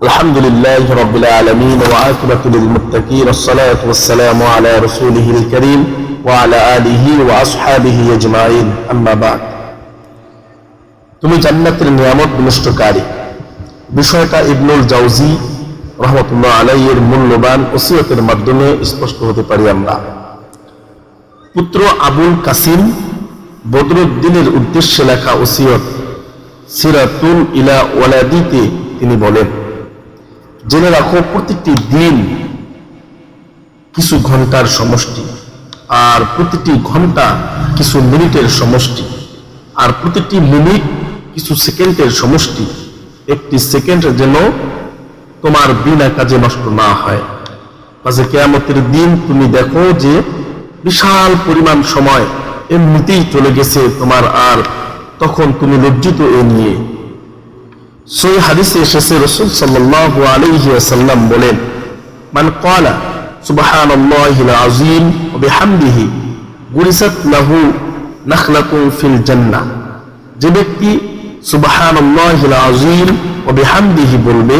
الحمد لله رب العالمين وعاقبة للمتقين والصلاة والسلام على رسوله الكريم وعلى آله وأصحابه أجمعين أما بعد তুমি জান্নাতের নিয়ামত বিনষ্টকারী বিষয়টা ইবনুল জাউজি রহমতুল্লাহ আলাইয়ের মূল্যবান ওসিয়তের মাধ্যমে স্পষ্ট হতে পারি আমরা পুত্র আবুল কাসিম বদরুদ্দিনের উদ্দেশ্যে লেখা ওসিয়ত সিরাতুল ইলা ওয়ালাদিতে তিনি বলেন জেনে রাখো, প্রতিটি দিন কিছু ঘণ্টার সমষ্টি, আর প্রতিটি ঘণ্টা কিছু মিনিটের সমষ্টি, আর প্রতিটি মিনিট কিছু সেকেন্ডের সমষ্টি। একটি সেকেন্ড যেন তোমার বিনা কাজে নষ্ট না হয়। মাঝে কেয়ামতের দিন তুমি দেখো যে বিশাল পরিমাণ সময় এমনিতেই চলে গেছে তোমার, আর তখন তুমি লজ্জিত এ নিয়ে। সই হাদিসে এসেছে রসুল আলাইহি বলেন, মান ক্বালা, সুবহানাল্লাহিল আযীম, ওয়া বিহামদিহি, গুরিসাত লাহু ফিল জান্নাহ যে ব্যক্তি সুবহানাল্লাহিল আযীম, ওয়া বিহামদিহি বলবে,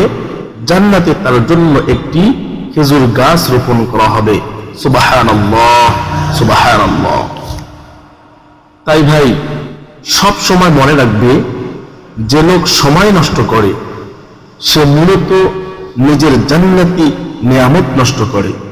জান্নাতে তার জন্য একটি খেজুর গাছ রোপণ করা হবে। সুবহানাল্লাহ সুবহানাল্লাহ। তাই ভাই, সব সময় মনে রাখবে যে লোক সময় নষ্ট করে সে মূলত নিজের জান্নাতি নিয়ামত নষ্ট করে।